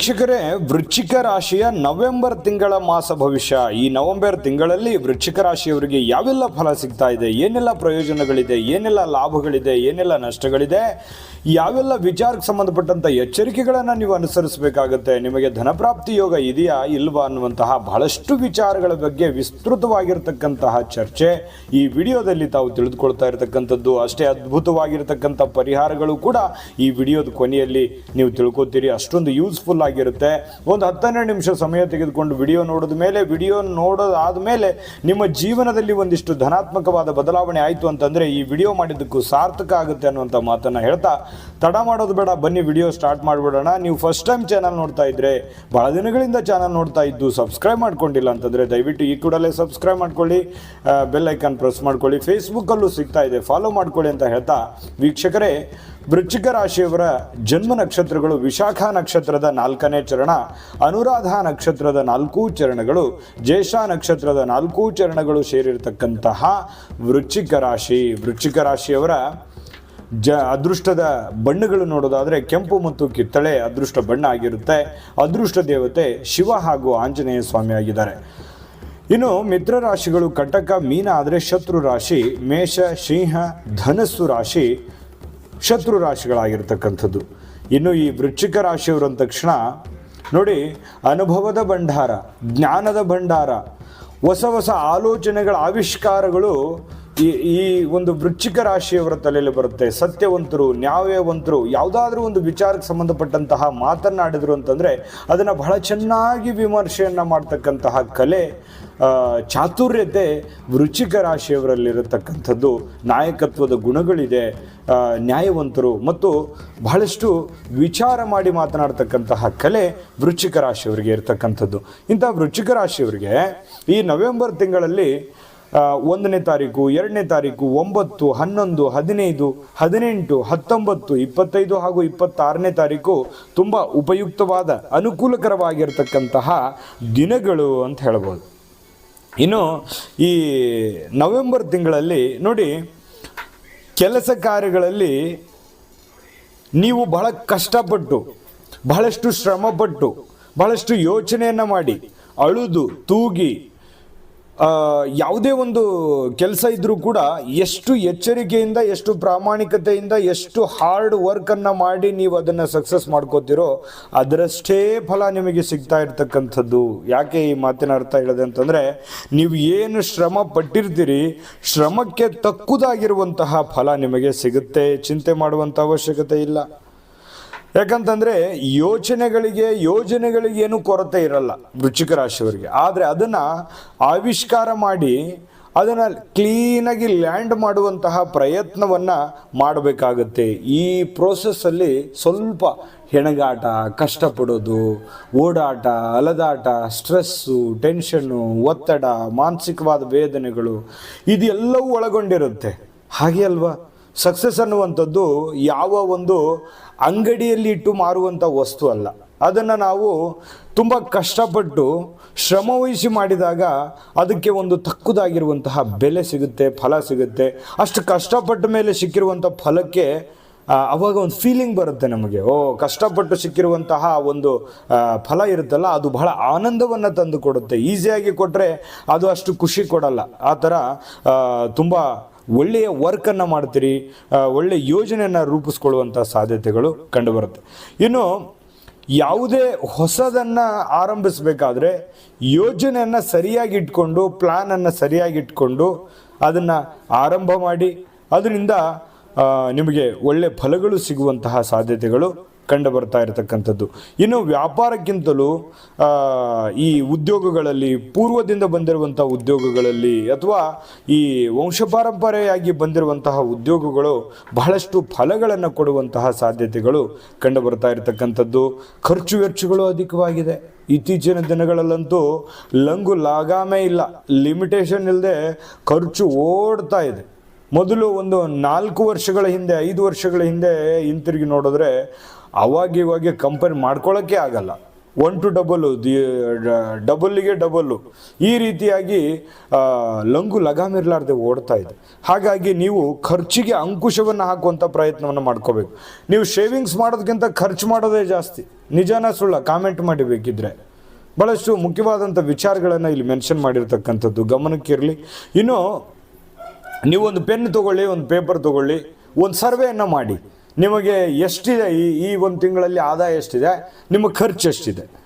ವೀಕ್ಷಕರೇ, ವೃಶ್ಚಿಕ ರಾಶಿಯ ನವೆಂಬರ್ ತಿಂಗಳ ಮಾಸ ಭವಿಷ್ಯ. ಈ ನವೆಂಬರ್ ತಿಂಗಳಲ್ಲಿ ವೃಶ್ಚಿಕ ರಾಶಿಯವರಿಗೆ ಯಾವೆಲ್ಲ ಫಲ ಸಿಗ್ತಾ ಇದೆ? ಏನೆಲ್ಲ ಪ್ರಯೋಜನಗಳಿದೆ? ಏನೆಲ್ಲ ಲಾಭಗಳಿದೆ? ಏನೆಲ್ಲ ನಷ್ಟಗಳಿದೆ? ಯಾವೆಲ್ಲ ವಿಚಾರಕ್ಕೆ ಸಂಬಂಧಪಟ್ಟಂತ ಎಚ್ಚರಿಕೆಗಳನ್ನು ನೀವು ಅನುಸರಿಸಬೇಕಾಗುತ್ತೆ? ನಿಮಗೆ ಧನಪ್ರಾಪ್ತಿ ಯೋಗ ಇದೆಯಾ? ಇಲ್ವಾ? ಅನ್ನುವಂತಹ ಬಹಳಷ್ಟು ವಿಚಾರಗಳ ಬಗ್ಗೆ ವಿಸ್ತೃತವಾಗಿರ್ತಕ್ಕಂತಹ ಚರ್ಚೆ ಈ ವಿಡಿಯೋದಲ್ಲಿ ತಾವು ತಿಳಿದುಕೊಳ್ತಾ ಇರತಕ್ಕಂಥದ್ದು. ಅಷ್ಟೇ ಅದ್ಭುತವಾಗಿರ್ತಕ್ಕಂಥ ಪರಿಹಾರಗಳು ಕೂಡ ಈ ವಿಡಿಯೋದ ಕೊನೆಯಲ್ಲಿ ನೀವು ತಿಳ್ಕೊತೀರಿ. ಅಷ್ಟೊಂದು ಯೂಸ್ಫುಲ್ ಆಗಿರುತ್ತೆ. ಒಂದು ಹತ್ತನೇ ನಿಮಿಷ ಸಮಯ ತೆಗೆದುಕೊಂಡು ವಿಡಿಯೋ ನೋಡಿದ ಮೇಲೆ, ವಿಡಿಯೋ ನೋಡೋದಾದ ಮೇಲೆ ನಿಮ್ಮ ಜೀವನದಲ್ಲಿ ಒಂದಿಷ್ಟು ಧನಾತ್ಮಕವಾದ ಬದಲಾವಣೆ ಆಯಿತು ಅಂತಂದರೆ ಈ ವಿಡಿಯೋ ಮಾಡಿದ್ದಕ್ಕೂ ಸಾರ್ಥಕ ಆಗುತ್ತೆ ಅನ್ನುವಂಥ ಮಾತನ್ನು ಹೇಳ್ತಾ, ತಡ ಮಾಡೋದು ಬೇಡ, ಬನ್ನಿ ವಿಡಿಯೋ ಸ್ಟಾರ್ಟ್ ಮಾಡಿಬಿಡೋಣ. ನೀವು ಫಸ್ಟ್ ಟೈಮ್ ಚಾನಲ್ ನೋಡ್ತಾ ಇದ್ರೆ ಭಾಳ ದಿನಗಳಿಂದ ಚಾನಲ್ ನೋಡ್ತಾ ಇದ್ದು ಸಬ್ಸ್ಕ್ರೈಬ್ ಮಾಡ್ಕೊಂಡಿಲ್ಲ ಅಂತಂದರೆ ದಯವಿಟ್ಟು ಈ ಕೂಡಲೇ ಸಬ್ಸ್ಕ್ರೈಬ್ ಮಾಡ್ಕೊಳ್ಳಿ ಬೆಲ್ ಐಕಾನ್ ಪ್ರೆಸ್ ಮಾಡ್ಕೊಳ್ಳಿ. ಫೇಸ್ಬುಕ್ಕಲ್ಲೂ ಸಿಗ್ತಾ ಇದೆ ಫಾಲೋ ಮಾಡ್ಕೊಳ್ಳಿ ಅಂತ ಹೇಳ್ತಾ, ವೀಕ್ಷಕರೇ ವೃಶ್ಚಿಕ ರಾಶಿಯವರ ಜನ್ಮ ನಕ್ಷತ್ರಗಳು ವಿಶಾಖ ನಕ್ಷತ್ರದ ನಾಲ್ಕನೇ ಚರಣ, ಅನುರಾಧ ನಕ್ಷತ್ರದ ನಾಲ್ಕು ಚರಣಗಳು, ಜ್ಯೇಷ್ಠ ನಕ್ಷತ್ರದ ನಾಲ್ಕು ಚರಣಗಳು ಸೇರಿರ್ತಕ್ಕಂತಹ ವೃಶ್ಚಿಕ ರಾಶಿ. ವೃಶ್ಚಿಕ ರಾಶಿಯವರ ಜ ಅದೃಷ್ಟದ ಬಣ್ಣಗಳು ನೋಡೋದಾದರೆ ಕೆಂಪು ಮತ್ತು ಕಿತ್ತಳೆ ಅದೃಷ್ಟ ಬಣ್ಣ ಆಗಿರುತ್ತೆ. ಅದೃಷ್ಟ ದೇವತೆ ಶಿವ ಹಾಗೂ ಆಂಜನೇಯ ಸ್ವಾಮಿ ಆಗಿದ್ದಾರೆ. ಇನ್ನು ಮಿತ್ರ ರಾಶಿಗಳು ಕಟಕ, ಮೀನ ಆದರೆ ಶತ್ರು ರಾಶಿ, ಮೇಷ, ಸಿಂಹ, ಧನಸ್ಸು ರಾಶಿ ಶತ್ರು ರಾಶಿಗಳಾಗಿರ್ತಕ್ಕಂಥದ್ದು. ಇನ್ನು ಈ ವೃಶ್ಚಿಕ ರಾಶಿಯವರು ಅಂದ ತಕ್ಷಣ ನೋಡಿ, ಅನುಭವದ ಭಂಡಾರ, ಜ್ಞಾನದ ಭಂಡಾರ, ಹೊಸ ಹೊಸ ಆಲೋಚನೆಗಳ ಆವಿಷ್ಕಾರಗಳು ಈ ಈ ಒಂದು ವೃಶ್ಚಿಕ ರಾಶಿಯವರ ತಲೆಯಲ್ಲಿ ಬರುತ್ತೆ. ಸತ್ಯವಂತರು, ನ್ಯಾಯವಂತರು, ಯಾವುದಾದ್ರೂ ಒಂದು ವಿಚಾರಕ್ಕೆ ಸಂಬಂಧಪಟ್ಟಂತಹ ಮಾತನ್ನಾಡಿದ್ರು ಅಂತಂದರೆ ಅದನ್ನು ಬಹಳ ಚೆನ್ನಾಗಿ ವಿಮರ್ಶೆಯನ್ನು ಮಾಡ್ತಕ್ಕಂತಹ ಕಲೆ ಚಾತುರ್ಯತೆ ವೃಶ್ಚಿಕ ರಾಶಿಯವರಲ್ಲಿರತಕ್ಕಂಥದ್ದು ನಾಯಕತ್ವದ ಗುಣಗಳಿದೆ ನ್ಯಾಯವಂತರು ಮತ್ತು ಬಹಳಷ್ಟು ವಿಚಾರ ಮಾಡಿ ಮಾತನಾಡ್ತಕ್ಕಂತಹ ಕಲೆ ವೃಶ್ಚಿಕ ರಾಶಿಯವರಿಗೆ ಇರತಕ್ಕಂಥದ್ದು. ಇಂಥ ವೃಶ್ಚಿಕ ರಾಶಿಯವರಿಗೆ ಈ ನವೆಂಬರ್ ತಿಂಗಳಲ್ಲಿ ಒಂದನೇ ತಾರೀಕು, ಎರಡನೇ ತಾರೀಕು, ಒಂಬತ್ತು, ಹನ್ನೊಂದು, ಹದಿನೈದು, ಹದಿನೆಂಟು, ಹತ್ತೊಂಬತ್ತು, ಇಪ್ಪತ್ತೈದು ಹಾಗೂ ಇಪ್ಪತ್ತಾರನೇ ತಾರೀಕು ತುಂಬ ಉಪಯುಕ್ತವಾದ, ಅನುಕೂಲಕರವಾಗಿರ್ತಕ್ಕಂತಹ ದಿನಗಳು ಅಂತ ಹೇಳ್ಬೋದು. ಇನ್ನು ಈ ನವೆಂಬರ್ ತಿಂಗಳಲ್ಲಿ ನೋಡಿ ಕೆಲಸ ಕಾರ್ಯಗಳಲ್ಲಿ ನೀವು ಬಹಳ ಕಷ್ಟಪಟ್ಟು, ಬಹಳಷ್ಟು ಶ್ರಮಪಟ್ಟು, ಬಹಳಷ್ಟು ಯೋಚನೆಯನ್ನು ಮಾಡಿ, ಅಳುದು, ತೂಗಿ ಯಾವುದೇ ಒಂದು ಕೆಲಸ ಇದ್ರೂ ಕೂಡ ಎಷ್ಟು ಎಚ್ಚರಿಕೆಯಿಂದ, ಎಷ್ಟು ಪ್ರಾಮಾಣಿಕತೆಯಿಂದ, ಎಷ್ಟು ಹಾರ್ಡ್ ವರ್ಕನ್ನು ಮಾಡಿ ನೀವು ಅದನ್ನು ಸಕ್ಸಸ್ ಮಾಡ್ಕೋತೀರೋ, ಅದರಷ್ಟೇ ಫಲ ನಿಮಗೆ ಸಿಗ್ತಾ ಇರ್ತಕ್ಕಂಥದ್ದು. ಯಾಕೆ ಈ ಮಾತಿನ ಅರ್ಥ ಹೇಳಿದೆ ಅಂತಂದರೆ, ನೀವು ಏನು ಶ್ರಮ ಪಟ್ಟಿರ್ತೀರಿ, ಶ್ರಮಕ್ಕೆ ತಕ್ಕುದಾಗಿರುವಂತಹ ಫಲ ನಿಮಗೆ ಸಿಗುತ್ತೆ. ಚಿಂತೆ ಮಾಡುವಂಥ ಅವಶ್ಯಕತೆ ಇಲ್ಲ. ಯಾಕಂತಂದ್ರೆ ಯೋಚನೆಗಳಿಗೆ, ಯೋಜನೆಗಳಿಗೆ ಏನು ಕೊರತೆ ಇರಲ್ಲ ವೃಶ್ಚಿಕ ರಾಶಿಯವರಿಗೆ. ಆದರೆ ಅದನ್ನ ಆವಿಷ್ಕಾರ ಮಾಡಿ ಅದನ್ನು ಕ್ಲೀನಾಗಿ ಲ್ಯಾಂಡ್ ಮಾಡುವಂತಹ ಪ್ರಯತ್ನವನ್ನು ಮಾಡಬೇಕಾಗತ್ತೆ. ಈ ಪ್ರೋಸೆಸ್ಸಲ್ಲಿ ಸ್ವಲ್ಪ ಹೆಣಗಾಟ, ಕಷ್ಟಪಡೋದು, ಓಡಾಟ, ಅಲದಾಟ ಸ್ಟ್ರೆಸ್ಸು ಟೆನ್ಷನ್ನು ಒತ್ತಡ, ಮಾನಸಿಕವಾದ ವೇದನೆಗಳು, ಇದೆಲ್ಲವೂ ಒಳಗೊಂಡಿರುತ್ತೆ. ಹಾಗೆ ಅಲ್ವಾ? ಸಕ್ಸಸ್ ಅನ್ನುವಂಥದ್ದು ಯಾವ ಒಂದು ಅಂಗಡಿಯಲ್ಲಿ ಇಟ್ಟು ಮಾರುವಂಥ ವಸ್ತು ಅಲ್ಲ. ಅದನ್ನು ನಾವು ತುಂಬ ಕಷ್ಟಪಟ್ಟು ಶ್ರಮವಹಿಸಿ ಮಾಡಿದಾಗ ಅದಕ್ಕೆ ಒಂದು ತಕ್ಕುದಾಗಿರುವಂತಹ ಬೆಲೆ ಸಿಗುತ್ತೆ, ಫಲ ಸಿಗುತ್ತೆ. ಅಷ್ಟು ಕಷ್ಟಪಟ್ಟ ಮೇಲೆ ಸಿಕ್ಕಿರುವಂಥ ಫಲಕ್ಕೆ ಅವಾಗ ಒಂದು ಫೀಲಿಂಗ್ ಬರುತ್ತೆ ನಮಗೆ. ಓ, ಕಷ್ಟಪಟ್ಟು ಸಿಕ್ಕಿರುವಂತಹ ಒಂದು ಫಲ ಇರುತ್ತಲ್ಲ, ಅದು ಬಹಳ ಆನಂದವನ್ನು ತಂದು ಕೊಡುತ್ತೆ. ಈಸಿಯಾಗಿ ಕೊಟ್ಟರೆ ಅದು ಅಷ್ಟು ಖುಷಿ ಕೊಡಲ್ಲ. ಆ ಥರ ತುಂಬ ಒಳ್ಳೆಯ ವರ್ಕನ್ನು ಮಾಡ್ತೀರಿ ಒಳ್ಳೆಯ ಯೋಜನೆಯನ್ನು ರೂಪಿಸ್ಕೊಳ್ಳುವಂಥ ಸಾಧ್ಯತೆಗಳು ಕಂಡುಬರುತ್ತೆ. ಇನ್ನು ಯಾವುದೇ ಹೊಸದನ್ನು ಆರಂಭಿಸಬೇಕಾದ್ರೆ ಯೋಜನೆಯನ್ನು ಸರಿಯಾಗಿ ಇಟ್ಕೊಂಡು ಪ್ಲ್ಯಾನನ್ನು ಸರಿಯಾಗಿ ಇಟ್ಕೊಂಡು ಅದನ್ನು ಆರಂಭ ಮಾಡಿ, ಅದರಿಂದ ನಿಮಗೆ ಒಳ್ಳೆ ಫಲಗಳು ಸಿಗುವಂತಹ ಸಾಧ್ಯತೆಗಳು ಕಂಡು ಬರ್ತಾ ಇರತಕ್ಕಂಥದ್ದು. ಇನ್ನು ವ್ಯಾಪಾರಕ್ಕಿಂತಲೂ ಈ ಉದ್ಯೋಗಗಳಲ್ಲಿ, ಪೂರ್ವದಿಂದ ಬಂದಿರುವಂಥ ಉದ್ಯೋಗಗಳಲ್ಲಿ ಅಥವಾ ಈ ವಂಶಪಾರಂಪರೆಯಾಗಿ ಬಂದಿರುವಂತಹ ಉದ್ಯೋಗಗಳು ಬಹಳಷ್ಟು ಫಲಗಳನ್ನು ಕೊಡುವಂತಹ ಸಾಧ್ಯತೆಗಳು ಕಂಡು ಬರ್ತಾ ಇರತಕ್ಕಂಥದ್ದು. ಖರ್ಚು ವೆಚ್ಚಗಳು ಅಧಿಕವಾಗಿದೆ. ಇತ್ತೀಚಿನ ದಿನಗಳಲ್ಲಂತೂ ಲಂಗು ಲಾಗಾಮೇ ಇಲ್ಲ, ಲಿಮಿಟೇಷನ್ ಇಲ್ಲದೆ ಖರ್ಚು ಓಡ್ತಾ ಇದೆ. ಮೊದಲು ಒಂದು ನಾಲ್ಕು ವರ್ಷಗಳ ಹಿಂದೆ, ಐದು ವರ್ಷಗಳ ಹಿಂದೆ ಹಿಂತಿರುಗಿ ನೋಡಿದ್ರೆ ಅವಾಗ ಇವಾಗ ಕಂಪೇರ್ ಮಾಡ್ಕೊಳ್ಳೋಕ್ಕೆ ಆಗಲ್ಲ. ಒನ್ ಟು ಡಬಲ್ಲು ದಿ ಡಬಲ್ಲಿಗೆ ಡಬಲ್ಲು ಈ ರೀತಿಯಾಗಿ ಲಂಗು ಲಗಾಮಿರ್ಲಾರ್ದೆ ಓಡ್ತಾ ಇದೆ. ಹಾಗಾಗಿ ನೀವು ಖರ್ಚಿಗೆ ಅಂಕುಶವನ್ನು ಹಾಕುವಂಥ ಪ್ರಯತ್ನವನ್ನು ಮಾಡ್ಕೋಬೇಕು. ನೀವು ಶೇವಿಂಗ್ಸ್ ಮಾಡೋದಕ್ಕಿಂತ ಖರ್ಚು ಮಾಡೋದೇ ಜಾಸ್ತಿ. ನಿಜಾನ ಸುಳ್ಳ ಕಾಮೆಂಟ್ ಮಾಡಿ ಬೇಕಿದ್ರೆ ಭಾಳಷ್ಟು ಮುಖ್ಯವಾದಂಥ ವಿಚಾರಗಳನ್ನು ಇಲ್ಲಿ ಮೆನ್ಷನ್ ಮಾಡಿರ್ತಕ್ಕಂಥದ್ದು ಗಮನಕ್ಕಿರಲಿ. ಇನ್ನು, ನೀವೊಂದು ಪೆನ್ ತಗೊಳ್ಳಿ, ಒಂದು ಪೇಪರ್ ತಗೊಳ್ಳಿ, ಒಂದು ಸರ್ವೆಯನ್ನು ಮಾಡಿ. ನಿಮಗೆ ಎಷ್ಟಿದೆ? ಈ ಈ ಒಂದು ತಿಂಗಳಲ್ಲಿ ಆದಾಯ ಎಷ್ಟಿದೆ? ನಿಮ್ಮ ಖರ್ಚು ಎಷ್ಟಿದೆ?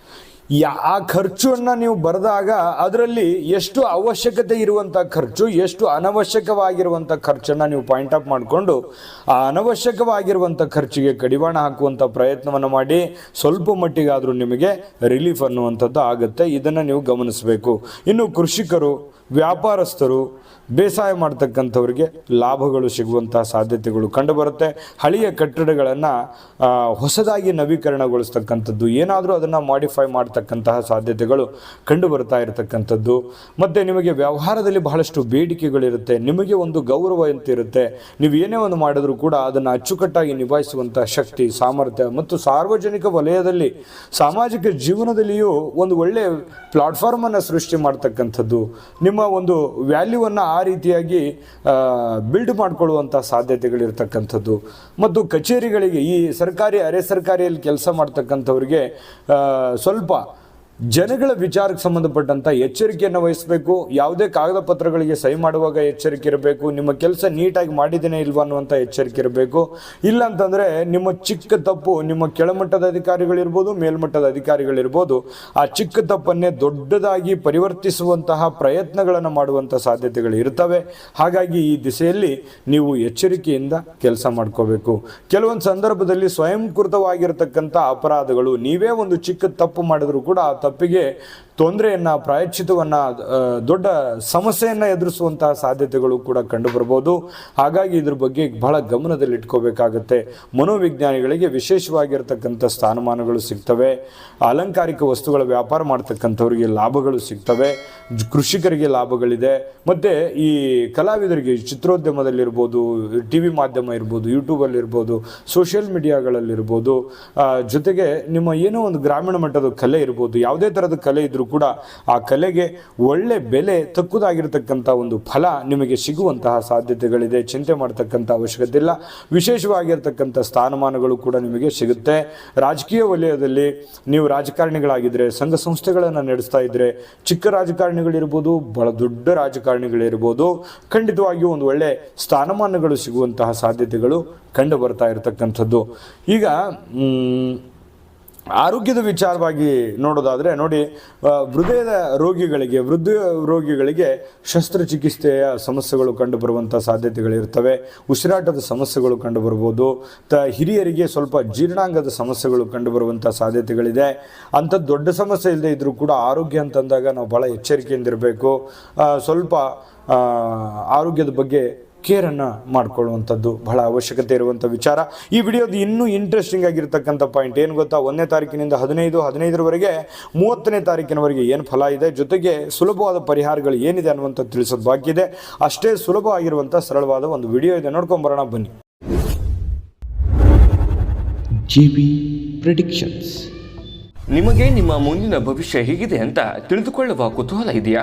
ಯಾ, ಆ ಖರ್ಚನ್ನು ನೀವು ಬರೆದಾಗ ಅದರಲ್ಲಿ ಎಷ್ಟು ಅವಶ್ಯಕತೆ ಇರುವಂಥ ಖರ್ಚು, ಎಷ್ಟು ಅನವಶ್ಯಕವಾಗಿರುವಂಥ ಖರ್ಚನ್ನು ನೀವು ಪಾಯಿಂಟ್ ಅಪ್ ಮಾಡಿಕೊಂಡು ಆ ಅನವಶ್ಯಕವಾಗಿರುವಂಥ ಖರ್ಚಿಗೆ ಕಡಿವಾಣ ಹಾಕುವಂಥ ಪ್ರಯತ್ನವನ್ನು ಮಾಡಿ, ಸ್ವಲ್ಪ ಮಟ್ಟಿಗಾದರೂ ನಿಮಗೆ ರಿಲೀಫ್ ಅನ್ನುವಂಥದ್ದು ಆಗುತ್ತೆ. ಇದನ್ನು ನೀವು ಗಮನಿಸಬೇಕು. ಇನ್ನು ಕೃಷಿಕರು ವ್ಯಾಪಾರಸ್ಥರು ಬೇಸಾಯ ಮಾಡ್ತಕ್ಕಂಥವ್ರಿಗೆ ಲಾಭಗಳು ಸಿಗುವಂತಹ ಸಾಧ್ಯತೆಗಳು ಕಂಡುಬರುತ್ತೆ. ಹಳೆಯ ಕಟ್ಟಡಗಳನ್ನು ಹೊಸದಾಗಿ ನವೀಕರಣಗೊಳಿಸ್ತಕ್ಕಂಥದ್ದು, ಏನಾದರೂ ಅದನ್ನು ಮಾಡಿಫೈ ಮಾಡ್ತಕ್ಕಂತಹ ಸಾಧ್ಯತೆಗಳು ಕಂಡುಬರ್ತಾ ಇರತಕ್ಕಂಥದ್ದು. ಮತ್ತು ನಿಮಗೆ ವ್ಯವಹಾರದಲ್ಲಿ ಬಹಳಷ್ಟು ಬೇಡಿಕೆಗಳಿರುತ್ತೆ, ನಿಮಗೆ ಒಂದು ಗೌರವ ಅಂತ ಇರುತ್ತೆ ನೀವು ಏನೇ ಒಂದು ಮಾಡಿದರೂ ಕೂಡ ಅದನ್ನು ಅಚ್ಚುಕಟ್ಟಾಗಿ ನಿಭಾಯಿಸುವಂಥ ಶಕ್ತಿ, ಸಾಮರ್ಥ್ಯ ಮತ್ತು ಸಾರ್ವಜನಿಕ ವಲಯದಲ್ಲಿ, ಸಾಮಾಜಿಕ ಜೀವನದಲ್ಲಿಯೂ ಒಂದು ಒಳ್ಳೆಯ ಪ್ಲಾಟ್ಫಾರ್ಮನ್ನು ಸೃಷ್ಟಿ ಮಾಡ್ತಕ್ಕಂಥದ್ದು. ನಿಮ್ಮ ಒಂದು ವ್ಯಾಲ್ಯೂವನ್ನು ಆ ರೀತಿಯಾಗಿ ಬಿಲ್ಡ್ ಮಾಡಿಕೊಳ್ಳುವಂಥ ಸಾಧ್ಯತೆಗಳಿರ್ತಕ್ಕಂಥದ್ದು. ಮತ್ತು ಕಚೇರಿಗಳಿಗೆ ಈ ಸರ್ಕಾರಿ, ಅರೆ ಸರ್ಕಾರಿಯಲ್ಲಿ ಕೆಲಸ ಮಾಡ್ತಕ್ಕಂಥವ್ರಿಗೆ ಸ್ವಲ್ಪ ಜನಗಳ ವಿಚಾರಕ್ಕೆ ಸಂಬಂಧಪಟ್ಟಂತ ಎಚ್ಚರಿಕೆಯನ್ನು ವಹಿಸಬೇಕು, ಯಾವುದೇ ಕಾಗದ ಪತ್ರಗಳಿಗೆ ಸಹಿ ಮಾಡುವಾಗ ಎಚ್ಚರಿಕೆ ಇರಬೇಕು, ನಿಮ್ಮ ಕೆಲಸ ನೀಟಾಗಿ ಮಾಡಿದ್ದೇನೆ ಇಲ್ವಾ ಅನ್ನುವಂಥ ಎಚ್ಚರಿಕೆ ಇರಬೇಕು. ಇಲ್ಲ ಅಂತಂದರೆ ನಿಮ್ಮ ಚಿಕ್ಕ ತಪ್ಪು ನಿಮ್ಮ ಕೆಳಮಟ್ಟದ ಅಧಿಕಾರಿಗಳಿರ್ಬೋದು, ಮೇಲ್ಮಟ್ಟದ ಅಧಿಕಾರಿಗಳಿರ್ಬೋದು, ಆ ಚಿಕ್ಕ ತಪ್ಪನ್ನೇ ದೊಡ್ಡದಾಗಿ ಪರಿವರ್ತಿಸುವಂತಹ ಪ್ರಯತ್ನಗಳನ್ನು ಮಾಡುವಂಥ ಸಾಧ್ಯತೆಗಳು ಇರ್ತವೆ. ಹಾಗಾಗಿ ಈ ದಿಸೆಯಲ್ಲಿ ನೀವು ಎಚ್ಚರಿಕೆಯಿಂದ ಕೆಲಸ ಮಾಡ್ಕೋಬೇಕು. ಕೆಲವೊಂದು ಸಂದರ್ಭದಲ್ಲಿ ಸ್ವಯಂಕೃತವಾಗಿರತಕ್ಕಂಥ ಅಪರಾಧಗಳು, ನೀವೇ ಒಂದು ಚಿಕ್ಕ ತಪ್ಪು ಮಾಡಿದ್ರು ಕೂಡ ತಪ್ಪಿಗೆ ತೊಂದರೆಯನ್ನು ಪ್ರಾಯಶ್ಚಿತವನ್ನು ದೊಡ್ಡ ಸಮಸ್ಯೆಯನ್ನು ಎದುರಿಸುವಂತಹ ಸಾಧ್ಯತೆಗಳು ಕೂಡ ಕಂಡುಬರ್ಬೋದು ಹಾಗಾಗಿ ಇದ್ರ ಬಗ್ಗೆ ಬಹಳ ಗಮನದಲ್ಲಿ ಇಟ್ಕೋಬೇಕಾಗತ್ತೆ ಮನೋವಿಜ್ಞಾನಿಗಳಿಗೆ ವಿಶೇಷವಾಗಿರ್ತಕ್ಕಂಥ ಸ್ಥಾನಮಾನಗಳು ಸಿಗ್ತವೆ. ಅಲಂಕಾರಿಕ ವಸ್ತುಗಳ ವ್ಯಾಪಾರ ಮಾಡ್ತಕ್ಕಂಥವ್ರಿಗೆ ಲಾಭಗಳು ಸಿಗ್ತವೆ. ಕೃಷಿಕರಿಗೆ ಲಾಭಗಳಿದೆ. ಮತ್ತು ಈ ಕಲಾವಿದರಿಗೆ ಚಿತ್ರೋದ್ಯಮದಲ್ಲಿರ್ಬೋದು ಟಿ ವಿ ಮಾಧ್ಯಮ ಇರ್ಬೋದು, ಯೂಟ್ಯೂಬಲ್ಲಿರ್ಬೋದು, ಸೋಷಿಯಲ್ ಮೀಡಿಯಾಗಳಲ್ಲಿರ್ಬೋದು ಜೊತೆಗೆ ನಿಮ್ಮ ಏನೋ ಒಂದು ಗ್ರಾಮೀಣ ಮಟ್ಟದ ಕಲೆ ಇರ್ಬೋದು ಯಾವುದೇ ಥರದ ಕಲೆ ಇದ್ದರೂ ಕೂಡ ಆ ಕಲೆಗೆ ಒಳ್ಳೆ ಬೆಲೆ ತಕ್ಕುದಾಗಿರ್ತಕ್ಕಂಥ ಒಂದು ಫಲ ನಿಮಗೆ ಸಿಗುವಂತಹ ಸಾಧ್ಯತೆಗಳಿದೆ. ಚಿಂತೆ ಮಾಡತಕ್ಕಂಥ ಅವಶ್ಯಕತೆ ಇಲ್ಲ. ವಿಶೇಷವಾಗಿರ್ತಕ್ಕಂಥ ಸ್ಥಾನಮಾನಗಳು ಕೂಡ ನಿಮಗೆ ಸಿಗುತ್ತೆ. ರಾಜಕೀಯ ವಲಯದಲ್ಲಿ ನೀವು ರಾಜಕಾರಣಿಗಳಾಗಿದ್ದರೆ ಸಂಘ ಸಂಸ್ಥೆಗಳನ್ನು ನಡೆಸ್ತಾ ಇದ್ದರೆ ಚಿಕ್ಕ ರಾಜಕಾರಣಿಗಳಿರ್ಬೋದು, ಬಹಳ ದೊಡ್ಡ ರಾಜಕಾರಣಿಗಳಿರ್ಬೋದು, ಖಂಡಿತವಾಗಿಯೂ ಒಂದು ಒಳ್ಳೆ ಸ್ಥಾನಮಾನಗಳು ಸಿಗುವಂತಹ ಸಾಧ್ಯತೆಗಳು ಕಂಡು ಬರ್ತಾ ಇರತಕ್ಕಂಥದ್ದು. ಈಗ ಆರೋಗ್ಯದ ವಿಚಾರವಾಗಿ ನೋಡೋದಾದರೆ ನೋಡಿ ಹೃದಯದ ರೋಗಿಗಳಿಗೆ, ವೃದ್ಧ ರೋಗಿಗಳಿಗೆ ಶಸ್ತ್ರಚಿಕಿತ್ಸೆಯ ಸಮಸ್ಯೆಗಳು ಕಂಡುಬರುವಂಥ ಸಾಧ್ಯತೆಗಳಿರ್ತವೆ. ಉಸಿರಾಟದ ಸಮಸ್ಯೆಗಳು ಕಂಡುಬರ್ಬೋದು. ತ, ಹಿರಿಯರಿಗೆ ಸ್ವಲ್ಪ ಜೀರ್ಣಾಂಗದ ಸಮಸ್ಯೆಗಳು ಕಂಡುಬರುವಂಥ ಸಾಧ್ಯತೆಗಳಿದೆ. ಅಂಥ ದೊಡ್ಡ ಸಮಸ್ಯೆ ಇಲ್ಲದೆ ಇದ್ದರೂ ಕೂಡ ಆರೋಗ್ಯ ಅಂತಂದಾಗ ನಾವು ಭಾಳ ಎಚ್ಚರಿಕೆಯಿಂದಿರಬೇಕು ಇರಬೇಕು. ಸ್ವಲ್ಪ ಆರೋಗ್ಯದ ಬಗ್ಗೆ ಕೇರನ್ನು ಮಾಡ್ಕೊಳ್ಳುವಂಥದ್ದು ಬಹಳ ಅವಶ್ಯಕತೆ ಇರುವಂಥ ವಿಚಾರ. ಈ ವಿಡಿಯೋದು ಇನ್ನೂ ಇಂಟ್ರೆಸ್ಟಿಂಗ್ ಆಗಿರ್ತಕ್ಕಂಥ ಪಾಯಿಂಟ್ ಏನು ಗೊತ್ತಾ? ಒಂದನೇ ತಾರೀಕಿನಿಂದ ಹದಿನೈದು ಹದಿನೈದರವರೆಗೆ ಮೂವತ್ತನೇ ತಾರೀಕಿನವರೆಗೆ ಏನು ಫಲ ಇದೆ? ಜೊತೆಗೆ ಸುಲಭವಾದ ಪರಿಹಾರಗಳು ಏನಿದೆ ಅನ್ನುವಂಥ ತಿಳಿಸೋದು ಬಾಕಿ ಇದೆ. ಅಷ್ಟೇ ಸುಲಭ ಆಗಿರುವಂಥ ಸರಳವಾದ ಒಂದು ವಿಡಿಯೋ ಇದೆ. ನೋಡ್ಕೊಂಬರೋಣ ಬನ್ನಿ. ಜಿ ಬಿ ಪ್ರಿಡಿಕ್ಷನ್ಸ್ ನಿಮಗೆ ನಿಮ್ಮ ಮುಂದಿನ ಭವಿಷ್ಯ ಹೇಗಿದೆ ಅಂತ ತಿಳಿದುಕೊಳ್ಳುವ ಕುತೂಹಲ ಇದೆಯಾ?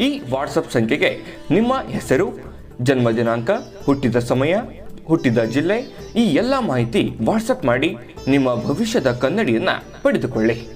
ಈ ವಾಟ್ಸಪ್ ಸಂಖ್ಯೆಗೆ ನಿಮ್ಮ ಹೆಸರು, ಜನ್ಮ ದಿನಾಂಕ, ಹುಟ್ಟಿದ ಸಮಯ, ಹುಟ್ಟಿದ ಜಿಲ್ಲೆ, ಈ ಎಲ್ಲ ಮಾಹಿತಿ ವಾಟ್ಸಪ್ ಮಾಡಿ ನಿಮ್ಮ ಭವಿಷ್ಯದ ಕನ್ನಡಿಯನ್ನ ಪಡೆದುಕೊಳ್ಳಿ.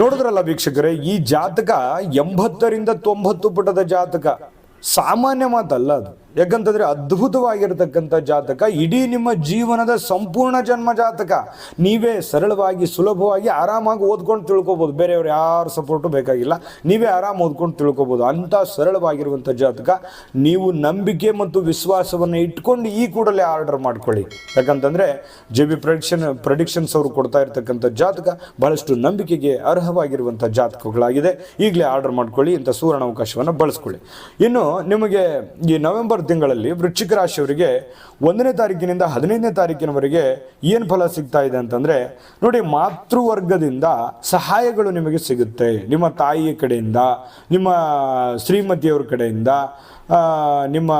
ನೋಡಿದ್ರಲ್ಲ ವೀಕ್ಷಕರೇ, ಈ ಜಾತಕ ಎಂಬತ್ತರಿಂದ ತೊಂಬತ್ತು ಪುಟದ ಜಾತಕ. ಸಾಮಾನ್ಯ ಮಾತಲ್ಲ ಅದು. ಯಾಕಂತಂದ್ರೆ ಅದ್ಭುತವಾಗಿರತಕ್ಕಂಥ ಜಾತಕ, ಇಡೀ ನಿಮ್ಮ ಜೀವನದ ಸಂಪೂರ್ಣ ಜನ್ಮ ಜಾತಕ. ನೀವೇ ಸರಳವಾಗಿ, ಸುಲಭವಾಗಿ, ಆರಾಮಾಗಿ ಓದ್ಕೊಂಡು ತಿಳ್ಕೊಬೋದು. ಬೇರೆಯವ್ರು ಯಾರು ಸಪೋರ್ಟು ಬೇಕಾಗಿಲ್ಲ. ನೀವೇ ಆರಾಮ್ ಓದ್ಕೊಂಡು ತಿಳ್ಕೊಬೋದು. ಅಂಥ ಸರಳವಾಗಿರುವಂಥ ಜಾತಕ. ನೀವು ನಂಬಿಕೆ ಮತ್ತು ವಿಶ್ವಾಸವನ್ನು ಇಟ್ಕೊಂಡು ಈ ಕೂಡಲೇ ಆರ್ಡರ್ ಮಾಡ್ಕೊಳ್ಳಿ. ಯಾಕಂತಂದ್ರೆ ಜೆ ಬಿ ಪ್ರಡಿಕ್ಷನ್ ಪ್ರಡಿಕ್ಷನ್ಸ್ ಅವರು ಕೊಡ್ತಾ ಇರ್ತಕ್ಕಂಥ ಜಾತಕ ಬಹಳಷ್ಟು ನಂಬಿಕೆಗೆ ಅರ್ಹವಾಗಿರುವಂಥ ಜಾತಕಗಳಾಗಿದೆ. ಈಗಲೇ ಆರ್ಡರ್ ಮಾಡ್ಕೊಳ್ಳಿ, ಇಂಥ ಸುವರ್ಣ ಅವಕಾಶವನ್ನು ಬಳಸ್ಕೊಳ್ಳಿ. ಇನ್ನು ನಿಮಗೆ ಈ ನವೆಂಬರ್ ತಿಂಗಳಲ್ಲಿ ವೃಶ್ಚಿಕ ರಾಶಿಯವರಿಗೆ ಒಂದನೇ ತಾರೀಕಿನಿಂದ ಹದಿನೈದನೇ ತಾರೀಕಿನವರೆಗೆ ಏನು ಫಲ ಸಿಗ್ತಾ ಇದೆ ಅಂತಂದರೆ, ನೋಡಿ ಮಾತೃವರ್ಗದಿಂದ ಸಹಾಯಗಳು ನಿಮಗೆ ಸಿಗುತ್ತೆ. ನಿಮ್ಮ ತಾಯಿಯ ಕಡೆಯಿಂದ, ನಿಮ್ಮ ಶ್ರೀಮತಿಯವ್ರ ಕಡೆಯಿಂದ ನಿಮ್ಮ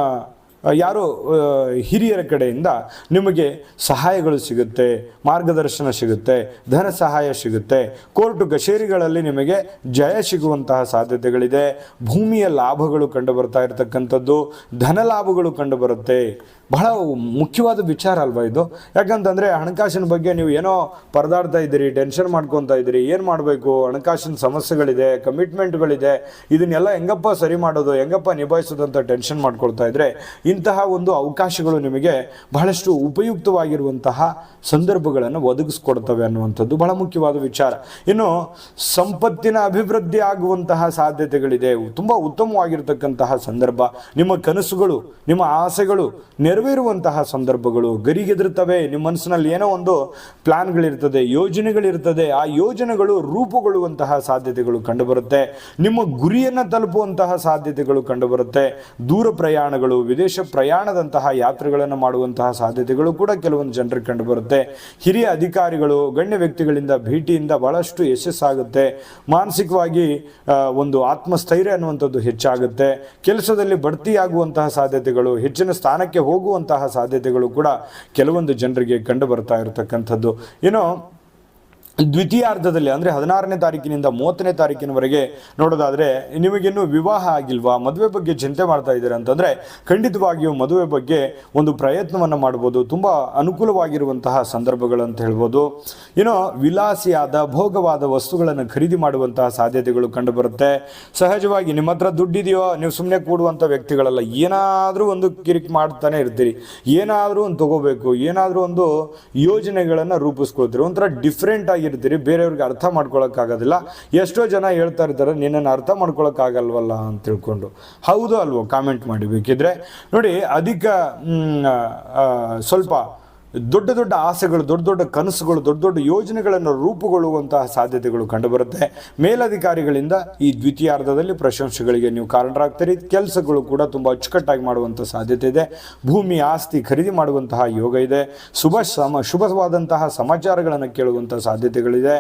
ಯಾರೋ ಹಿರಿಯರ ಕಡೆಯಿಂದ ನಿಮಗೆ ಸಹಾಯಗಳು ಸಿಗುತ್ತೆ, ಮಾರ್ಗದರ್ಶನ ಸಿಗುತ್ತೆ, ಧನ ಸಹಾಯ ಸಿಗುತ್ತೆ. ಕೋರ್ಟ್ ಕಚೇರಿಗಳಲ್ಲಿ ನಿಮಗೆ ಜಯ ಸಿಗುವಂತಹ ಸಾಧ್ಯತೆಗಳಿದೆ. ಭೂಮಿಯ ಲಾಭಗಳು ಕಂಡುಬರ್ತಾ ಇರತಕ್ಕಂಥದ್ದು, ಧನ ಲಾಭಗಳು ಕಂಡು ಬರುತ್ತೆ ಬಹಳ ಮುಖ್ಯವಾದ ವಿಚಾರ ಅಲ್ವಾ ಇದು? ಯಾಕಂತಂದರೆ ಹಣಕಾಸಿನ ಬಗ್ಗೆ ನೀವು ಏನೋ ಪರದಾಡ್ತಾ ಇದ್ದೀರಿ ಟೆನ್ಷನ್ ಮಾಡ್ಕೊತಾ ಇದ್ದೀರಿ, ಏನು ಮಾಡಬೇಕು? ಹಣಕಾಸಿನ ಸಮಸ್ಯೆಗಳಿದೆ ಕಮಿಟ್ಮೆಂಟ್ಗಳಿದೆ ಇದನ್ನೆಲ್ಲ ಹೆಂಗಪ್ಪ ಸರಿ ಮಾಡೋದು, ಹೆಂಗಪ್ಪ ನಿಭಾಯಿಸೋದು ಅಂತ ಟೆನ್ಷನ್ ಮಾಡ್ಕೊಳ್ತಾ ಇದ್ದರೆ ಇಂತಹ ಒಂದು ಅವಕಾಶಗಳು ನಿಮಗೆ ಬಹಳಷ್ಟು ಉಪಯುಕ್ತವಾಗಿರುವಂತಹ ಸಂದರ್ಭಗಳನ್ನು ಒದಗಿಸ್ಕೊಡ್ತವೆ ಅನ್ನುವಂಥದ್ದು ಬಹಳ ಮುಖ್ಯವಾದ ವಿಚಾರ. ಇನ್ನು ಸಂಪತ್ತಿನ ಅಭಿವೃದ್ಧಿ ಆಗುವಂತಹ ಸಾಧ್ಯತೆಗಳಿದೆ. ತುಂಬ ಉತ್ತಮವಾಗಿರ್ತಕ್ಕಂತಹ ಸಂದರ್ಭ. ನಿಮ್ಮ ಕನಸುಗಳು, ನಿಮ್ಮ ಆಸೆಗಳು ನೆರವೇರುವಂತಹ ಸಂದರ್ಭಗಳು ಗರಿಗೆದರುತ್ತವೆ. ನಿಮ್ಮ ಮನಸ್ಸಿನಲ್ಲಿ ಏನೋ ಒಂದು ಪ್ಲಾನ್ಗಳಿರ್ತದೆ, ಯೋಜನೆಗಳಿರ್ತದೆ. ಆ ಯೋಜನೆಗಳು ರೂಪುಗೊಳ್ಳುವಂತಹ ಸಾಧ್ಯತೆಗಳು ಕಂಡುಬರುತ್ತೆ. ನಿಮ್ಮ ಗುರಿಯನ್ನು ತಲುಪುವಂತಹ ಸಾಧ್ಯತೆಗಳು ಕಂಡುಬರುತ್ತೆ. ದೂರ ಪ್ರಯಾಣಗಳು, ವಿದೇಶ ಪ್ರಯಾಣದಂತಹ ಯಾತ್ರೆಗಳನ್ನು ಮಾಡುವಂತಹ ಸಾಧ್ಯತೆಗಳು ಕೂಡ ಕೆಲವೊಂದು ಜನರಿಗೆ ಕಂಡುಬರುತ್ತೆ. ಹಿರಿಯ ಅಧಿಕಾರಿಗಳು, ಗಣ್ಯ ವ್ಯಕ್ತಿಗಳಿಂದ ಭೇಟಿಯಿಂದ ಬಹಳಷ್ಟು ಯಶಸ್ಸಾಗುತ್ತೆ. ಮಾನಸಿಕವಾಗಿ ಒಂದು ಆತ್ಮಸ್ಥೈರ್ಯ ಅನ್ನುವಂಥದ್ದು ಹೆಚ್ಚಾಗುತ್ತೆ. ಕೆಲಸದಲ್ಲಿ ಬಡ್ತಿಯಾಗುವಂತಹ ಸಾಧ್ಯತೆಗಳು, ಹೆಚ್ಚಿನ ಸ್ಥಾನಕ್ಕೆ ಹೋಗುವಂತಹ ಸಾಧ್ಯತೆಗಳು ಕೂಡ ಕೆಲವೊಂದು ಜನರಿಗೆ ಕಂಡು ಬರ್ತಾ ಇರತಕ್ಕಂಥದ್ದು. ಏನೋ ದ್ವಿತೀಯಾರ್ಧದಲ್ಲಿ, ಅಂದರೆ ಹದಿನಾರನೇ ತಾರೀಕಿನಿಂದ ಮೂವತ್ತನೇ ತಾರೀಕಿನವರೆಗೆ ನೋಡೋದಾದರೆ, ನಿಮಗಿನ್ನೂ ವಿವಾಹ ಆಗಿಲ್ವಾ? ಮದುವೆ ಬಗ್ಗೆ ಚಿಂತೆ ಮಾಡ್ತಾ ಇದ್ದೀರಾ ಅಂತಂದರೆ, ಖಂಡಿತವಾಗಿಯೂ ಮದುವೆ ಬಗ್ಗೆ ಒಂದು ಪ್ರಯತ್ನವನ್ನು ಮಾಡ್ಬೋದು. ತುಂಬ ಅನುಕೂಲವಾಗಿರುವಂತಹ ಸಂದರ್ಭಗಳು ಅಂತ ಹೇಳ್ಬೋದು. ಏನೋ ವಿಲಾಸಿಯಾದ, ಭೋಗವಾದ ವಸ್ತುಗಳನ್ನು ಖರೀದಿ ಮಾಡುವಂತಹ ಸಾಧ್ಯತೆಗಳು ಕಂಡುಬರುತ್ತೆ. ಸಹಜವಾಗಿ ನಿಮ್ಮ ಹತ್ರ ದುಡ್ಡಿದೆಯೋ, ನೀವು ಸುಮ್ಮನೆ ಕೂಡುವಂಥ ವ್ಯಕ್ತಿಗಳಲ್ಲ, ಏನಾದರೂ ಒಂದು ಕಿರಿಕ್ ಮಾಡ್ತಾನೆ ಇರ್ತೀರಿ. ಏನಾದರೂ ಒಂದು ತಗೋಬೇಕು, ಏನಾದರೂ ಒಂದು ಯೋಜನೆಗಳನ್ನು ರೂಪಿಸ್ಕೊಳ್ತೀರಿ. ಒಂಥರ ಡಿಫ್ರೆಂಟ್ ಆಗಿರ್ತೀರಿ ಬೇರೆಯವ್ರಿಗೆ ಅರ್ಥ ಮಾಡ್ಕೊಳಕ್ಕಾಗೋದಿಲ್ಲ. ಎಷ್ಟೋ ಜನ ಹೇಳ್ತಾ ಇರ್ತಾರೆ, ನಿನ್ನನ್ನು ಅರ್ಥ ಮಾಡ್ಕೊಳಕ್ಕಾಗಲ್ವಲ್ಲ ಅಂತ ತಿಳ್ಕೊಂಡು. ಹೌದು ಅಲ್ವೋ ಕಾಮೆಂಟ್ ಮಾಡಿ ಬೇಕಿದ್ರೆ. ನೋಡಿ, ಅಧಿಕ ಸ್ವಲ್ಪ ದೊಡ್ಡ ದೊಡ್ಡ ಆಸೆಗಳು, ದೊಡ್ಡ ದೊಡ್ಡ ಕನಸುಗಳು, ದೊಡ್ಡ ದೊಡ್ಡ ಯೋಜನೆಗಳನ್ನು ರೂಪುಗೊಳ್ಳುವಂತಹ ಸಾಧ್ಯತೆಗಳು ಕಂಡುಬರುತ್ತೆ. ಮೇಲಧಿಕಾರಿಗಳಿಂದ ಈ ದ್ವಿತೀಯಾರ್ಧದಲ್ಲಿ ಪ್ರಶಂಸೆಗಳಿಗೆ ನೀವು ಕಾರಣರಾಗ್ತೀರಿ. ಕೆಲಸಗಳು ಕೂಡ ತುಂಬ ಅಚ್ಚುಕಟ್ಟಾಗಿ ಮಾಡುವಂಥ ಸಾಧ್ಯತೆ ಇದೆ. ಭೂಮಿ ಆಸ್ತಿ ಖರೀದಿ ಮಾಡುವಂತಹ ಯೋಗ ಇದೆ. ಶುಭ ಸಮ, ಶುಭವಾದಂತಹ ಸಮಾಚಾರಗಳನ್ನು ಕೇಳುವಂಥ ಸಾಧ್ಯತೆಗಳಿದೆ.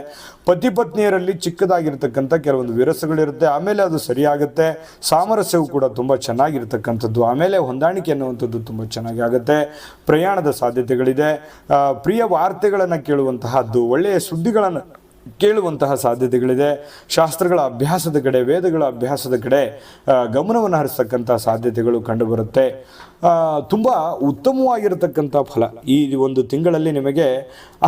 ಪತಿ ಪತ್ನಿಯರಲ್ಲಿ ಚಿಕ್ಕದಾಗಿರ್ತಕ್ಕಂಥ ಕೆಲವೊಂದು ವಿರಸಗಳಿರುತ್ತೆ. ಆಮೇಲೆ ಅದು ಸರಿಯಾಗುತ್ತೆ. ಸಾಮರಸ್ಯವು ಕೂಡ ತುಂಬ ಚೆನ್ನಾಗಿರ್ತಕ್ಕಂಥದ್ದು. ಆಮೇಲೆ ಹೊಂದಾಣಿಕೆ ಅನ್ನುವಂಥದ್ದು ತುಂಬ ಚೆನ್ನಾಗಿ ಆಗುತ್ತೆ. ಪ್ರಯಾಣದ ಸಾಧ್ಯತೆಗಳಿದೆ. ಆ, ಪ್ರಿಯ ವಾರ್ತೆಗಳನ್ನು ಕೇಳುವಂತಹದ್ದು ಒಳ್ಳೆಯ ಸುದ್ದಿಗಳನ್ನು ಕೇಳುವಂತಹ ಸಾಧ್ಯತೆಗಳಿದೆ. ಶಾಸ್ತ್ರಗಳ ಅಭ್ಯಾಸದ ಕಡೆ ವೇದಗಳ ಅಭ್ಯಾಸದ ಕಡೆ ಗಮನವನ್ನು ಹರಿಸ್ತಕ್ಕಂಥ ಸಾಧ್ಯತೆಗಳು ಕಂಡುಬರುತ್ತೆ. ತುಂಬ ಉತ್ತಮವಾಗಿರತಕ್ಕಂಥ ಫಲ. ಈ ಒಂದು ತಿಂಗಳಲ್ಲಿ ನಿಮಗೆ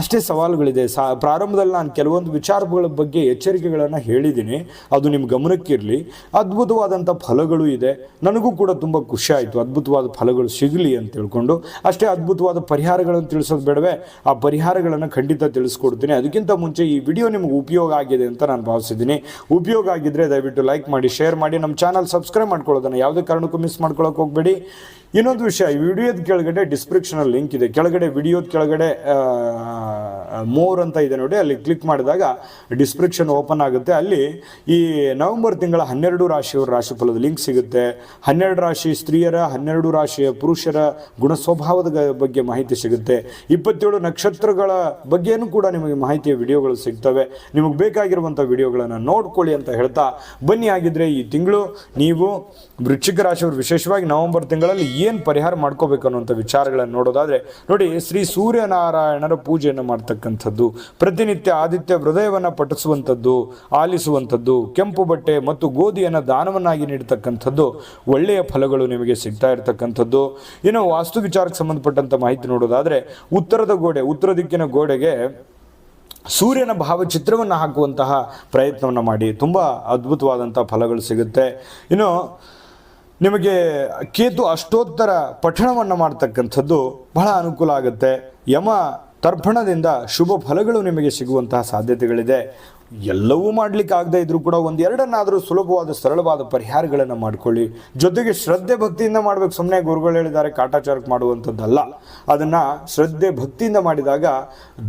ಅಷ್ಟೇ ಸವಾಲುಗಳಿದೆ. ಸಾ, ಪ್ರಾರಂಭದಲ್ಲಿ ನಾನು ಕೆಲವೊಂದು ವಿಚಾರಗಳ ಬಗ್ಗೆ ಎಚ್ಚರಿಕೆಗಳನ್ನು ಹೇಳಿದ್ದೀನಿ. ಅದು ನಿಮ್ಮ ಗಮನಕ್ಕಿರಲಿ. ಅದ್ಭುತವಾದಂಥ ಫಲಗಳು ಇದೆ. ನನಗೂ ಕೂಡ ತುಂಬ ಖುಷಿ ಆಯಿತು. ಅದ್ಭುತವಾದ ಫಲಗಳು ಸಿಗಲಿ ಅಂತ ತಿಳ್ಕೊಂಡು. ಅಷ್ಟೇ ಅದ್ಭುತವಾದ ಪರಿಹಾರಗಳನ್ನು ತಿಳಿಸೋದು ಬೇಡವೆ? ಆ ಪರಿಹಾರಗಳನ್ನು ಖಂಡಿತ ತಿಳಿಸ್ಕೊಡ್ತೀನಿ. ಅದಕ್ಕಿಂತ ಮುಂಚೆ ಈ ವಿಡಿಯೋ ನಿಮಗೆ ಉಪಯೋಗ ಆಗಿದೆ ಅಂತ ನಾನು ಭಾವಿಸಿದ್ದೀನಿ. ಉಪಯೋಗ ಆಗಿದ್ದರೆ ದಯವಿಟ್ಟು ಲೈಕ್ ಮಾಡಿ, ಶೇರ್ ಮಾಡಿ. ನಮ್ಮ ಚಾನಲ್ ಸಬ್ಸ್ಕ್ರೈಬ್ ಮಾಡ್ಕೊಳ್ಳೋದನ್ನು ಯಾವುದೇ ಕಾರಣಕ್ಕೂ ಮಿಸ್ ಮಾಡ್ಕೊಳ್ಳೋಕೆ ಹೋಗಬೇಡಿ. ಇನ್ನೊಂದು ವಿಷಯ, ಈ ವಿಡಿಯೋದ ಕೆಳಗಡೆ ಡಿಸ್ಕ್ರಿಪ್ಷನಲ್ಲಿ ಲಿಂಕ್ ಇದೆ. ಕೆಳಗಡೆ ವಿಡಿಯೋದ ಕೆಳಗಡೆ ಮೋರ್ ಅಂತ ಇದೆ ನೋಡಿ. ಅಲ್ಲಿ ಕ್ಲಿಕ್ ಮಾಡಿದಾಗ ಡಿಸ್ಕ್ರಿಪ್ಷನ್ ಓಪನ್ ಆಗುತ್ತೆ. ಅಲ್ಲಿ ಈ ನವೆಂಬರ್ ತಿಂಗಳ ಹನ್ನೆರಡು ರಾಶಿಯವರ ರಾಶಿಫಲದ ಲಿಂಕ್ ಸಿಗುತ್ತೆ. ಹನ್ನೆರಡು ರಾಶಿ ಸ್ತ್ರೀಯರ, ಹನ್ನೆರಡು ರಾಶಿಯ ಪುರುಷರ ಗುಣ ಸ್ವಭಾವದ ಬಗ್ಗೆ ಮಾಹಿತಿ ಸಿಗುತ್ತೆ. ಇಪ್ಪತ್ತೇಳು ನಕ್ಷತ್ರಗಳ ಬಗ್ಗೆನೂ ಕೂಡ ನಿಮಗೆ ಮಾಹಿತಿಯ ವಿಡಿಯೋಗಳು ಸಿಗ್ತವೆ. ನಿಮಗೆ ಬೇಕಾಗಿರುವಂಥ ವಿಡಿಯೋಗಳನ್ನು ನೋಡ್ಕೊಳ್ಳಿ ಅಂತ ಹೇಳ್ತಾ ಬನ್ನಿ. ಆಗಿದ್ರೆ ಈ ತಿಂಗಳು ನೀವು ವೃಶ್ಚಿಕ ರಾಶಿಯವರು, ವಿಶೇಷವಾಗಿ ನವೆಂಬರ್ ತಿಂಗಳಲ್ಲಿ ಏನು ಪರಿಹಾರ ಮಾಡ್ಕೋಬೇಕು ಅನ್ನುವಂಥ ವಿಚಾರಗಳನ್ನು ನೋಡೋದಾದ್ರೆ, ನೋಡಿ ಶ್ರೀ ಸೂರ್ಯನಾರಾಯಣರ ಪೂಜೆಯನ್ನು ಮಾಡ್ತಕ್ಕಂಥದ್ದು, ಪ್ರತಿನಿತ್ಯ ಆದಿತ್ಯ ಹೃದಯವನ್ನು ಪಠಿಸುವಂಥದ್ದು, ಆಲಿಸುವಂಥದ್ದು, ಕೆಂಪು ಬಟ್ಟೆ ಮತ್ತು ಗೋಧಿಯನ್ನು ದಾನವನ್ನಾಗಿ ನೀಡತಕ್ಕಂಥದ್ದು ಒಳ್ಳೆಯ ಫಲಗಳು ನಿಮಗೆ ಸಿಗ್ತಾ ಇರತಕ್ಕಂಥದ್ದು. ಇನ್ನು ವಾಸ್ತು ವಿಚಾರಕ್ಕೆ ಸಂಬಂಧಪಟ್ಟಂಥ ಮಾಹಿತಿ ನೋಡೋದಾದರೆ, ಉತ್ತರದ ಗೋಡೆ, ಉತ್ತರ ದಿಕ್ಕಿನ ಗೋಡೆಗೆ ಸೂರ್ಯನ ಭಾವಚಿತ್ರವನ್ನು ಹಾಕುವಂತಹ ಪ್ರಯತ್ನವನ್ನು ಮಾಡಿ. ತುಂಬ ಅದ್ಭುತವಾದಂಥ ಫಲಗಳು ಸಿಗುತ್ತೆ. ಇನ್ನು ನಿಮಗೆ ಕೇತು ಅಷ್ಟೋತ್ತರ ಪಠಣವನ್ನು ಮಾಡ್ತಕ್ಕಂಥದ್ದು ಬಹಳ ಅನುಕೂಲ ಆಗುತ್ತೆ. ಯಮ ತರ್ಪಣದಿಂದ ಶುಭ ಫಲಗಳು ನಿಮಗೆ ಸಿಗುವಂತಹ ಸಾಧ್ಯತೆಗಳಿದೆ. ಎಲ್ಲವೂ ಮಾಡಲಿಕ್ಕೆ ಆಗದೆ ಇದ್ರೂ ಕೂಡ ಒಂದು ಎರಡನ್ನಾದರೂ ಸುಲಭವಾದ, ಸರಳವಾದ ಪರಿಹಾರಗಳನ್ನು ಮಾಡ್ಕೊಳ್ಳಿ. ಜೊತೆಗೆ ಶ್ರದ್ಧೆ ಭಕ್ತಿಯಿಂದ ಮಾಡಬೇಕು. ಸುಮ್ಮನೆ ಗುರುಗಳು ಹೇಳಿದ್ದಾರೆ, ಕಾಟಾಚಾರಕ್ಕೆ ಮಾಡುವಂಥದ್ದಲ್ಲ. ಅದನ್ನು ಶ್ರದ್ಧೆ ಭಕ್ತಿಯಿಂದ ಮಾಡಿದಾಗ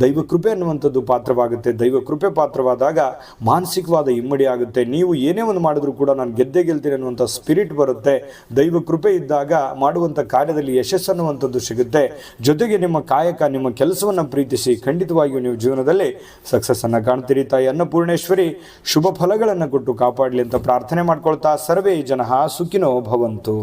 ದೈವ ಕೃಪೆ ಅನ್ನುವಂಥದ್ದು ಪಾತ್ರವಾಗುತ್ತೆ. ದೈವ ಕೃಪೆ ಪಾತ್ರವಾದಾಗ ಮಾನಸಿಕವಾದ ಇಮ್ಮಡಿ ಆಗುತ್ತೆ. ನೀವು ಏನೇ ಒಂದು ಮಾಡಿದ್ರೂ ಕೂಡ ನಾನು ಗೆದ್ದೆ ಗೆಲ್ತೀನಿ ಅನ್ನುವಂಥ ಸ್ಪಿರಿಟ್ ಬರುತ್ತೆ. ದೈವ ಕೃಪೆ ಇದ್ದಾಗ ಮಾಡುವಂಥ ಕಾರ್ಯದಲ್ಲಿ ಯಶಸ್ಸು ಅನ್ನುವಂಥದ್ದು ಸಿಗುತ್ತೆ. ಜೊತೆಗೆ ನಿಮ್ಮ ಕಾಯಕ, ನಿಮ್ಮ ಕೆಲಸವನ್ನು ಪ್ರೀತಿಸಿ ಖಂಡಿತವಾಗಿಯೂ ನೀವು ಜೀವನದಲ್ಲಿ ಸಕ್ಸಸ್ಸನ್ನು ಕಾಣ್ತೀರಿ ತಾಯಿ. ಅನ್ನಪೂರ್ಣೇಶ್ವರಿ ಶುಭ ಫಲಗಳನ್ನು ಕೊಟ್ಟು ಕಾಪಾಡಲಿ ಅಂತ ಪ್ರಾರ್ಥನೆ ಮಾಡ್ಕೊಳ್ತಾ ಸರ್ವೇ ಜನ ಸುಖಿನೋ ಭವಂತು.